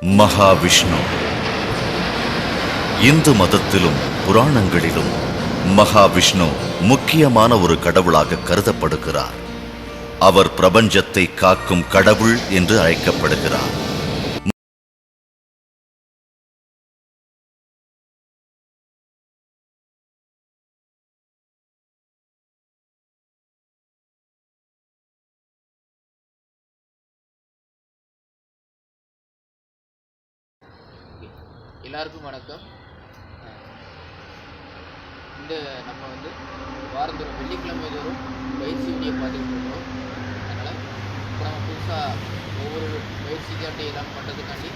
மகாவிஷ்ணு. இந்து மதத்திலும் புராணங்களிலும் மகாவிஷ்ணு முக்கியமான ஒரு கடவுளாக கருதப்படுகிறார். அவர் பிரபஞ்சத்தை காக்கும் கடவுள் என்று அழைக்கப்படுகிறார். எல்லாருக்கும் வணக்கம். இந்த நம்ம வந்து வாரந்தோறும் வெள்ளிக்கிழமை தோறும் பயிற்சி வீடியோ பார்த்துக்கிட்டு இருக்கோம். அதனால் இப்போ நம்ம புதுசாக ஒவ்வொரு பயிற்சிக்காண்டி எல்லாம் பண்ணுறதுக்காண்டி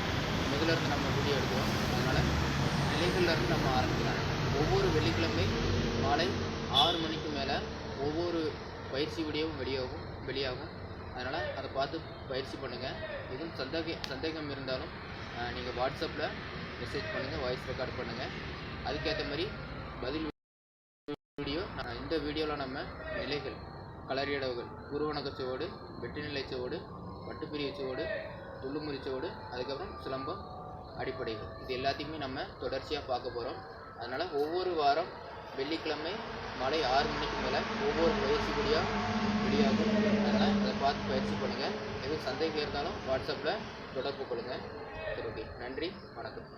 முதல்ல இருந்து நம்ம வீடியோ எடுக்கிறோம். அதனால் நிலைகள்லேருந்து நம்ம ஆரம்பிக்கலாம். ஒவ்வொரு வெள்ளிக்கிழமை மாலை ஆறு மணிக்கு மேலே ஒவ்வொரு பயிற்சி வீடியோவும் வெளியாகும் வெளியாகும். அதனால் அதை பார்த்து பயிற்சி பண்ணுங்கள் எதுவும் சந்தேக சந்தேகம் இருந்தாலும் நீங்கள் வாட்ஸ்அப்பில் மெசேஜ் பண்ணுங்கள் வாய்ஸ் ரெக்கார்ட் பண்ணுங்கள் அதுக்கேற்ற மாதிரி பதில் வீடியோ நான் இந்த வீடியோவில் நம்ம நிலைகள் களறியடவுகள் குருவணக்கச்சுவோடு வெட்டுநிலை சுவோடு வட்டுப்பிரிவு சுவோடு துள்ளுமுறி சுவோடு அதுக்கப்புறம் சிலம்பம் அடிப்படைகள். இது எல்லாத்தையுமே நம்ம தொடர்ச்சியாக பார்க்க போகிறோம் அதனால் ஒவ்வொரு வாரம் வெள்ளிக்கிழமை மாலை ஆறு மணிக்கு மேலே ஒவ்வொரு பயிற்சி கூடியாக வெளியாகும் அதனால் அதை பார்த்து பயிற்சி பண்ணுங்கள் எதுவும் சந்தேகம் இருந்தாலும் வாட்ஸ்அப்பில் தொடர்பு கொள்ளுங்கள் ரூபி. ஓகே நன்றி வணக்கம்.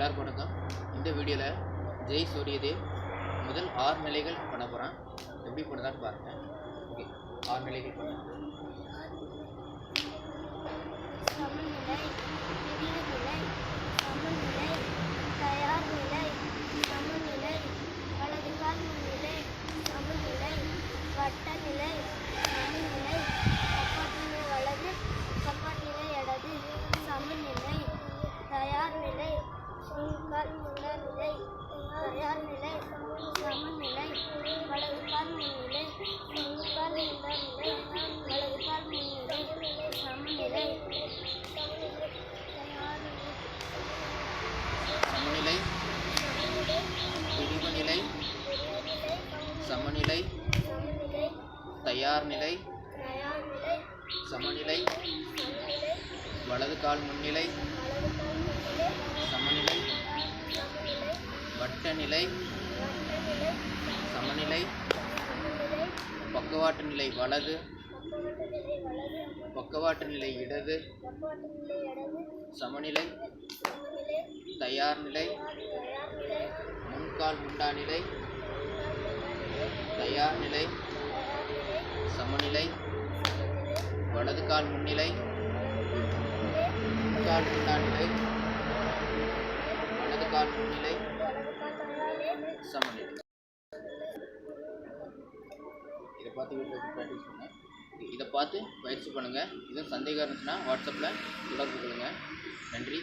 எல்லாருக்கும் வணக்கம் இந்த வீடியோவில் ஜெய் சூரியதேவ் முதல் ஆறு நிலைகள் பண்ண போகிறேன் எப்படி பண்ணுறான்னு பாருங்கள் ஓகே ஆறு நிலைகள் பண்ண சமநிலை விரிவுநிலை சமநிலை தயார் நிலை சமநிலை வலதுகால் முன்னிலை சமநிலை வட்ட நிலை சமநிலை கப்பாட்டினை வலது கப்பாட்டினை இடது சமநிலை தயார் நிலை முன்கால் முன்னர் நிலை தயார் நிலை சமநிலை வலதுகால் முன்னிலை முன்கால் முன்னர் நிலை வலதுகால் முன்னிலை சமநிலை சமநிலை பிரிவு நிலை சமநிலை தயார் நிலை. சமநிலை. வலது கால் முன்னிலை. சமநிலை. வட்ட நிலை. சமநிலை. பக்கவாட்டு நிலை வலது. பக்கவாட்டு நிலை இடது. சமநிலை. தயார் நிலை. முன்கால் முண்டா நிலை. தயார் நிலை. சமநிலை வலது கால் முன்னிலை கால் முன்னாநிலை வலது கால் முன்னிலை சமநிலை. இதை பார்த்து வீட்டில் ப்ராக்டிஸ் பண்ணுங்க. இதை பார்த்து பயிற்சி பண்ணுங்கள் இதுவும் சந்தேகம் இருந்துச்சுன்னா வாட்ஸ்அப்பில் தொடர்பு கொள்ளுங்கள் நன்றி.